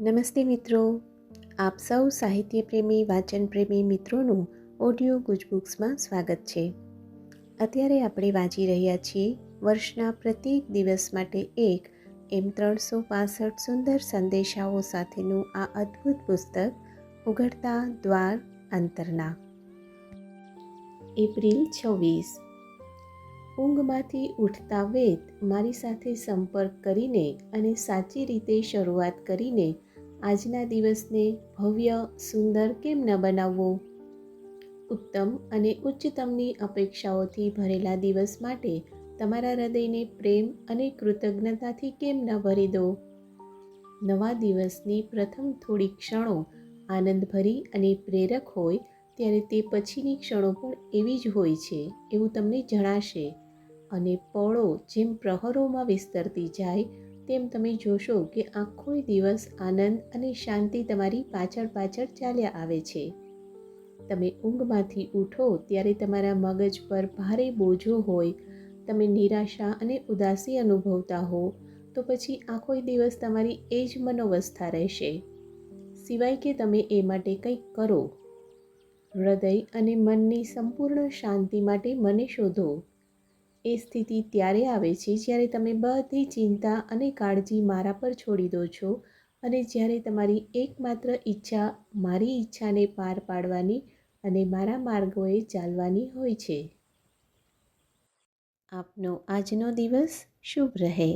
નમસ્તે મિત્રો. આપ સૌ સાહિત્ય પ્રેમી વાચન પ્રેમી મિત્રોનું ઓડિયો ગુજબુક્સમાં સ્વાગત છે. અત્યારે આપણે વાંચી રહ્યા છીએ વર્ષના પ્રત્યેક દિવસ માટે એક એમ ત્રણસો પાસઠ સુંદર સંદેશાઓ સાથેનું આ અદ્ભુત પુસ્તક, ઉઘડતા દ્વાર અંતરના. એપ્રિલ છવ્વીસ. ઊંઘમાંથી ઉઠતા વેદ મારી સાથે સંપર્ક કરીને અને સાચી રીતે શરૂઆત કરીને આજના દિવસને ભવ્ય, સુંદર કેમ ન બનાવવો? ઉત્તમ અને ઉચ્ચતમની અપેક્ષાઓથી ભરેલા દિવસ માટે તમારા હૃદયને પ્રેમ અને કૃતજ્ઞતાથી કેમ ન ભરી દો? નવા દિવસની પ્રથમ થોડી ક્ષણો આનંદભરી અને પ્રેરક હોય ત્યારે તે પછીની ક્ષણો પણ એવી જ હોય છે એવું તમને જણાશે. અને પળો જેમ પ્રહરોમાં વિસ્તરતી જાય તેમ તમે જોશો કે આખો દિવસ આનંદ અને શાંતિ તમારી પાછળ પાછળ ચાલ્યા આવે છે. તમે ઊંઘમાંથી ઉઠો ત્યારે તમારા મગજ પર ભારે બોજો હોય, તમે નિરાશા અને ઉદાસી અનુભવતા હો, તો પછી આખો દિવસ તમારી એ જ મનોવસ્થા રહેશે. સિવાય કે તમે એ માટે કંઈક કરો. હૃદય અને મનની સંપૂર્ણ શાંતિ માટે મને શોધો. એ સ્થિતિ ત્યારે આવે છે જ્યારે તમે બધી ચિંતા અને કાળજી મારા પર છોડી દો છો અને જ્યારે તમારી એકમાત્ર ઈચ્છા મારી ઈચ્છાને પાર પાડવાની અને મારા માર્ગોએ ચાલવાની હોય છે. આપનો આજનો દિવસ શુભ રહે.